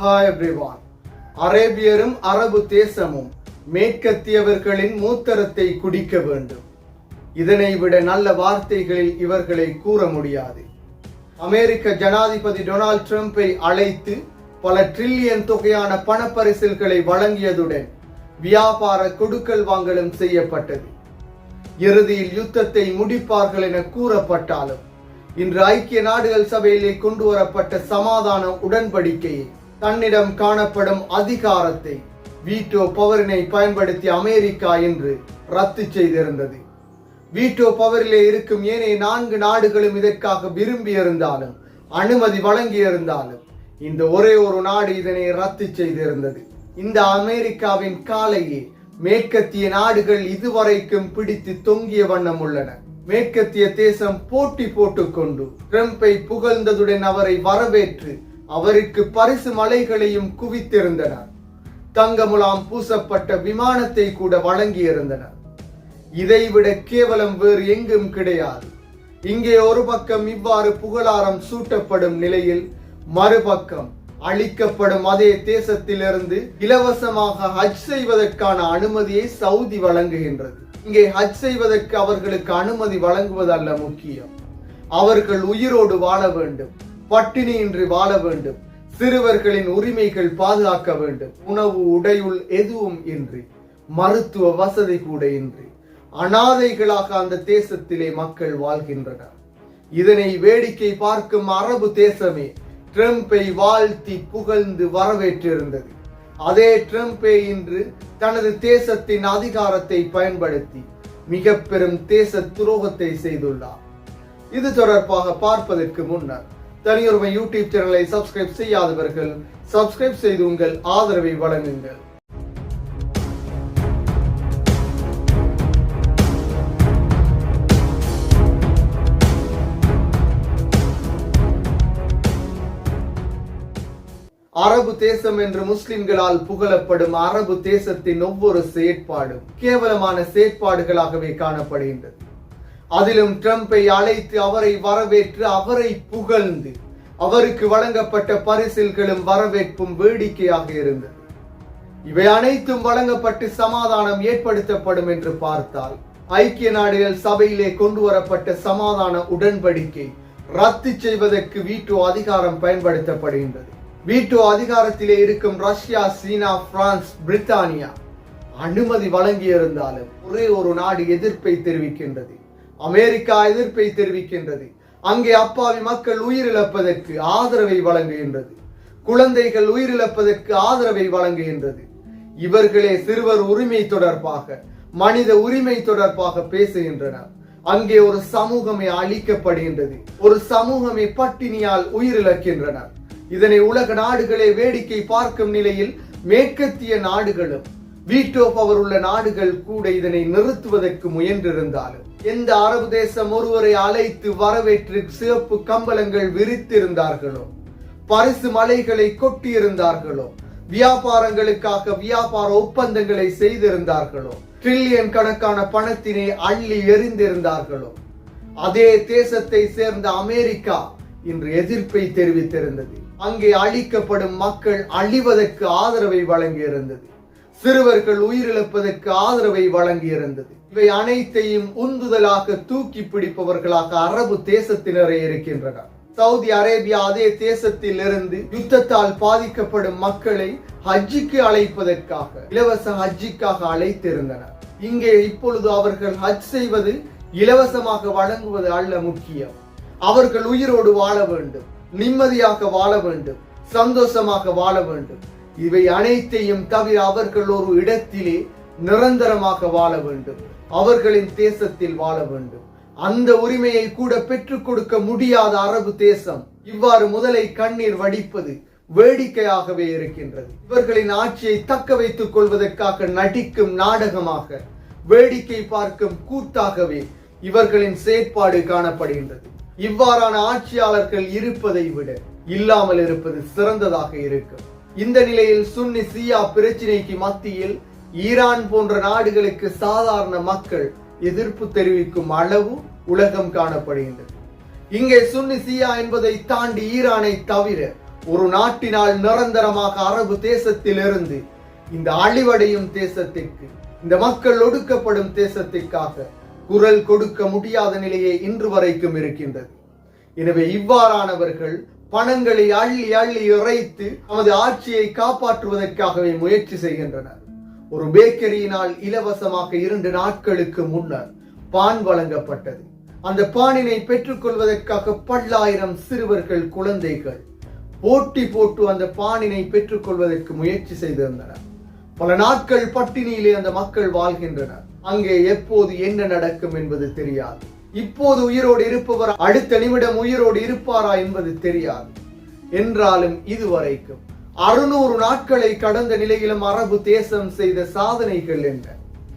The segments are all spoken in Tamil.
ஹாய் எவ்ரிவான் அரேபியரும் அரபு தேசமும் மேற்கத்தியவர்களின் மூத்தரத்தை குடிக்க வேண்டும். இதனை விட நல்ல வார்த்தைகளில் இவர்களை கூற முடியாது. அமெரிக்க ஜனாதிபதி டொனால்ட் ட்ரம்ப்பை அழைத்து பல ட்ரில்லியன் தொகையான பணப்பரிசில்களை வழங்கியதுடன் வியாபார கொடுக்கல் வாங்கலும் செய்யப்பட்டது. இறுதியில் யுத்தத்தை முடிப்பார்கள் என கூறப்பட்டாலும் இன்று ஐக்கிய நாடுகள் சபையிலே கொண்டு வரப்பட்ட சமாதான உடன்படிக்கையை தன்னிடம் காணப்படும் அதிகாரத்தை வீட்டோ பவரினை பயன்படுத்தி அமெரிக்கா என்று ரத்து செய்திருந்தது. வீட்டோ பவரிலே இருக்கும் ஏனைய நான்கு நாடுகளும் இதற்காக விரும்பியிருந்தாலும் அனுமதி வழங்கியிருந்தாலும் இந்த ஒரே ஒரு நாடு இதனை ரத்து செய்திருந்தது. இந்த அமெரிக்காவின் காலையே மேற்கத்திய நாடுகள் இதுவரைக்கும் பிடித்து தொங்கிய வண்ணம் உள்ளன. மேற்கத்திய தேசம் போட்டி போட்டுக்கொண்டு ட்ரம்பை புகழ்ந்ததுடன் அவரை வரவேற்று அவருக்கு பரிசு மலைகளையும் குவித்திருந்தனர். தங்கமுலாம் பூசப்பட்ட விமானத்தை கூட வழங்கியிருந்தனர். இதைவிட கேவலம் வேறு எங்கும் கிடையாது. இங்கே ஒரு பக்கம் இவ்வாறு புகழாரம் சூட்டப்படும் நிலையில் மறுபக்கம் அளிக்கப்படும் அதே தேசத்திலிருந்து இலவசமாக ஹஜ் செய்வதற்கான அனுமதியை சவுதி வழங்குகின்றது. இங்கே ஹஜ் செய்வதற்கு அவர்களுக்கு அனுமதி வழங்குவதல்ல முக்கியம். அவர்கள் உயிரோடு வாழ வேண்டும். பட்டினியின்றி வாழ வேண்டும். சிறுவர்களின் உரிமைகள் பாதுகாக்க வேண்டும். உணவு உடையுள் எதுவும் இன்றி. மருத்துவ வசதி கூட இன்றி. அனாதைகளாக அந்த தேசத்திலே மக்கள் வாழ்கின்றனர். இதனை வேடிக்கை பார்க்கும் அரபு தேசமே ட்ரம்பை வாழ்த்தி புகழ்ந்து வரவேற்றிருந்தது. அதே ட்ரம்பே இன்று தனது தேசத்தின் அதிகாரத்தை பயன்படுத்தி மிக பெரும் தேச துரோகத்தை செய்துள்ளார். இது தொடர்பாக பார்ப்பதற்கு முன்னர் தனியொருமை யூடியூப் சேனலை சப்ஸ்கிரைப் செய்யாதவர்கள் சப்ஸ்கிரைப் செய்து உங்கள் ஆதரவை வழங்குங்கள். அரபு தேசம் என்று முஸ்லிம்களால் புகழப்படும் அரபு தேசத்தின் ஒவ்வொரு செயற்பாடும் கேவலமான செயற்பாடுகளாகவே காணப்படுகின்றது. அதிலும் ட்ரம்பை அழைத்து அவரை வரவேற்று அவரை புகழ்ந்து அவருக்கு வழங்கப்பட்ட பரிசில்களும் வரவேற்பும் வேடிக்கையாக இருந்தது. இவை அனைத்தும் வழங்கப்பட்டு சமாதானம் ஏற்படுத்தப்படும் என்று பார்த்தால் ஐக்கிய நாடுகள் சபையிலே கொண்டு வரப்பட்ட சமாதான உடன்படிக்கை ரத்து செய்வதற்கு வீட்டோ அதிகாரம் பயன்படுத்தப்படுகின்றது. வீட்டோ அதிகாரத்திலே இருக்கும் ரஷ்யா சீனா பிரான்ஸ் பிரித்தானியா அனுமதி வழங்கியிருந்தாலும் ஒரே ஒரு நாடு எதிர்ப்பை தெரிவிக்கின்றது. அமெரிக்கா எதிர்ப்பை தெரிவிக்கின்றது. அங்கே அப்பாவி மக்கள் உயிரிழப்பதற்கு ஆதரவை வழங்குகின்றது. குழந்தைகள் உயிரிழப்பதற்கு ஆதரவை வழங்குகின்றது. இவர்களே சிறுவர் உரிமை தொடர்பாக மனித உரிமை தொடர்பாக பேசுகின்றனர். அங்கே ஒரு சமூகமே அழிக்கப்படுகின்றது. ஒரு சமூகமே பட்டினியால் உயிரிழக்கின்றனர். இதனை உலக நாடுகளே வேடிக்கை பார்க்கும் நிலையில் மேற்கத்திய நாடுகளும் வீட்டோ பவர் உள்ள நாடுகள் கூட இதனை நிறுத்துவதற்கு முயன்றிருந்தாலும் எந்த அரபு தேசம் ஒருவரை அழைத்து வரவேற்று சிவப்பு கம்பளங்கள் விரித்திருந்தார்களோ பரிசு மலைகளை கொட்டியிருந்தார்களோ வியாபாரங்களுக்காக வியாபார ஒப்பந்தங்களை செய்திருந்தார்களோ ட்ரில்லியன் கணக்கான பணத்தினை அள்ளி எறிந்திருந்தார்களோ அதே தேசத்தை சேர்ந்த அமெரிக்கா இன்று எதிர்ப்பை தெரிவித்திருந்தது. அங்கே அழிக்கப்படும் மக்கள் அழிவதற்கு ஆதரவை வழங்கியிருந்தது. சிறுவர்கள் உயிரிழப்பதற்கு ஆதரவை வழங்கியிருந்தது. இவை அனைத்தையும் உந்துதலாக தூக்கி பிடிப்பவர்களாக அரபு தேசத்தினரே இருக்கின்றனர். சவுதி அரேபியா அதே தேசத்தில் இருந்து யுத்தத்தால் பாதிக்கப்படும் மக்களை ஹஜ்ஜிக்கு அழைப்பதற்காக இலவச ஹஜ்ஜிக்காக அழைத்திருந்தனர். இங்கே இப்பொழுது அவர்கள் ஹஜ் செய்வது இலவசமாக வழங்குவது அல்ல முக்கியம். அவர்கள் உயிரோடு வாழ வேண்டும் நிம்மதியாக வாழ வேண்டும் சந்தோஷமாக வாழ வேண்டும். இவை அனைத்தையும் தவிர அவர்கள் ஒரு இடத்திலே நிரந்தரமாக வாழ வேண்டும். அவர்களின் தேசத்தில் வாழ வேண்டும். அந்த உரிமையை கூட பெற்றுக் கொடுக்க முடியாத அரபு தேசம் இவ்வாறு முதலை கண்ணீர் வடிப்பது வேடிக்கையாகவே இருக்கின்றது. இவர்களின் ஆட்சியை தக்க வைத்துக் கொள்வதற்காக நடிக்கும் நாடகமாக வேடிக்கை பார்க்கும் கூத்தாகவே இவர்களின் செயற்பாடு காணப்படுகின்றது. இவ்வாறான ஆட்சியாளர்கள் இருப்பதை விட இல்லாமல் இருப்பது சிறந்ததாக இருக்கும். இந்த நிலையில் சுன்னி சியா பிரச்சினைக்கு மத்தியில் ஈரான் போன்ற நாடுகளுக்கு சாதாரண மக்கள் எதிர்ப்பு தெரிவிக்கும் அளவு உலகம் காணப்படுகின்றது. இங்கே சுன்னி சியா என்பதை தாண்டி ஈரானை தவிர ஒரு நாட்டினால் நிரந்தரமாக அரபு தேசத்திலிருந்து இந்த அழிவடையும் தேசத்திற்கு இந்த மக்கள் ஒடுக்கப்படும் தேசத்திற்காக குரல் கொடுக்க முடியாத நிலையே இன்று வரைக்கும் இருக்கின்றது. எனவே இவ்வாறானவர்கள் பணங்களை அள்ளி அள்ளி இறைத்து நமது ஆட்சியை காப்பாற்றுவதற்காகவே முயற்சி செய்கின்றனர். ஒரு பேக்கரியினால் இலவசமாக இரண்டு நாட்களுக்கு முன்னர் பான் வழங்கப்பட்டது. அந்த பானினை பெற்றுக்கொள்வதற்காக பல்லாயிரம் சிறுவர்கள் குழந்தைகள் போட்டி போட்டு அந்த பானினை பெற்றுக்கொள்வதற்கு முயற்சி செய்திருந்தனர். பல நாட்கள் பட்டினியிலே அந்த மக்கள் வாழ்கின்றனர். அங்கே எப்போது என்ன நடக்கும் என்பது தெரியாது. இப்போது உயிரோடு இருப்பவர் அடுத்த நிமிடம் உயிரோடு இருப்பாரா என்பது தெரியாது. என்றாலும் இதுவரைக்கும் அறுநூறு நாட்களை கடந்த நிலையிலும் அரபு தேசம் செய்த சாதனைகள் என்ன?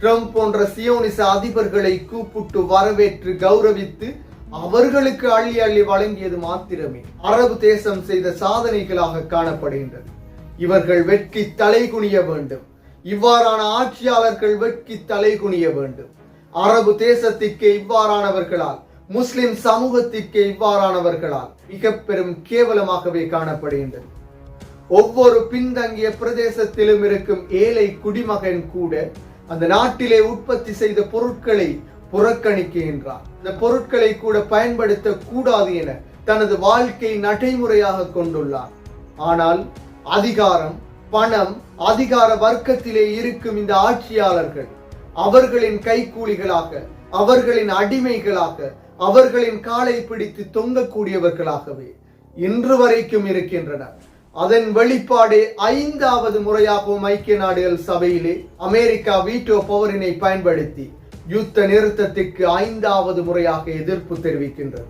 ட்ரம்ப் போன்ற சியோனிச அதிபர்களை கூப்பிட்டு வரவேற்று கௌரவித்து அவர்களுக்கு அள்ளி அள்ளி வழங்கியது மாத்திரமே அரபு தேசம் செய்த சாதனைகளாக காணப்படுகின்றது. இவர்கள் வெட்கி தலை குனிய வேண்டும். இவ்வாறான ஆட்சியாளர்கள் வெட்கி தலை குனிய வேண்டும். அரபு தேசத்திற்கு இவ்வாறானவர்களால் முஸ்லிம் சமூகத்திற்கு இவ்வாறானவர்களால் மிக பெரும் கேவலமாகவே காணப்படுகின்றது. ஒவ்வொரு பின்தங்கிய பிரதேசத்திலும் இருக்கும் ஏழை குடிமகன் கூட அந்த நாட்டிலே உற்பத்தி செய்த பொருட்களை புறக்கணிக்கின்றார் இந்த பொருட்களை கூட பயன்படுத்த கூடாது என தனது வாழ்க்கை நடைமுறையாக கொண்டுள்ளார் ஆனால் அதிகாரம் பணம் அதிகார வர்க்கத்திலே இருக்கும் இந்த ஆட்சியாளர்கள் அவர்களின் கைக்கூலிகளாக அவர்களின் அடிமைகளாக அவர்களின் காலை பிடித்து தொங்கக்கூடியவர்களாகவே இன்று வரைக்கும் இருக்கின்றனர். அதன் வெளிப்பாடே ஐந்தாவது முறையாகவும் ஐக்கிய நாடுகள் சபையிலே அமெரிக்கா வீட்டோ பவரினை பயன்படுத்தி யுத்த நிறுத்தத்திற்கு ஐந்தாவது முறையாக எதிர்ப்பு தெரிவிக்கின்றது.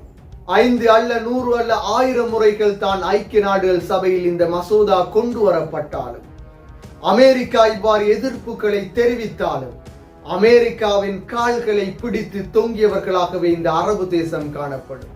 ஐந்து அல்ல நூறு அல்ல ஆயிரம் முறைகள் தான் ஐக்கிய நாடுகள் சபையில் இந்த மசோதா கொண்டு வரப்பட்டாலும் அமெரிக்கா இவ்வாறு எதிர்ப்புகளை தெரிவித்தாலும் அமெரிக்காவின் கால்களை பிடித்து தொங்கியவர்களாகவே இந்த அரபு தேசம் காணப்படும்.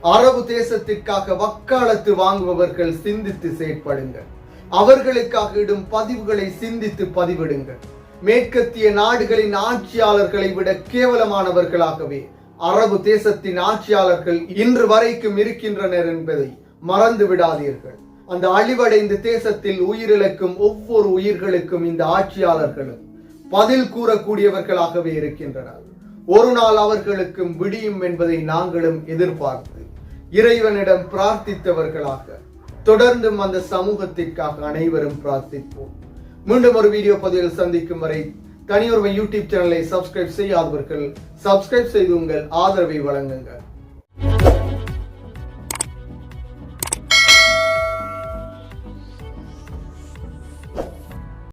அரபு தேசத்திற்காக வக்காலத்து வாங்குபவர்கள் சிந்தித்து செயற்படுங்கள். அவர்களுக்காக இடும் பதிவுகளை சிந்தித்து பதிவிடுங்கள். மேற்கத்திய நாடுகளின் ஆட்சியாளர்களை விட கேவலமானவர்களாகவே அரபு தேசத்தின் ஆட்சியாளர்கள் இன்று வரைக்கும் இருக்கின்றனர் என்பதை மறந்து விடாதீர்கள். அந்த அழிவடைந்த தேசத்தில் உயிரிழக்கும் ஒவ்வொரு உயிர்களுக்கும் இந்த ஆட்சியாளர்களும் பதில் கூறக்கூடியவர்களாகவே இருக்கின்றனர். ஒரு நாள் அவர்களுக்கும் விடியும் என்பதை நாங்களும் எதிர்பார்த்து இறைவனிடம் பிரார்த்தித்தவர்களாக தொடர்ந்தும் அந்த சமூகத்திற்காக அனைவரும் பிரார்த்திப்போம். மீண்டும் ஒரு வீடியோ பதிவில் சந்திக்கும் வரை தனியொருமை யூடியூப் சேனலை சப்ஸ்கிரைப் செய்யாதவர்கள் சப்ஸ்கிரைப் செய்து உங்கள் ஆதரவை வழங்குங்கள்.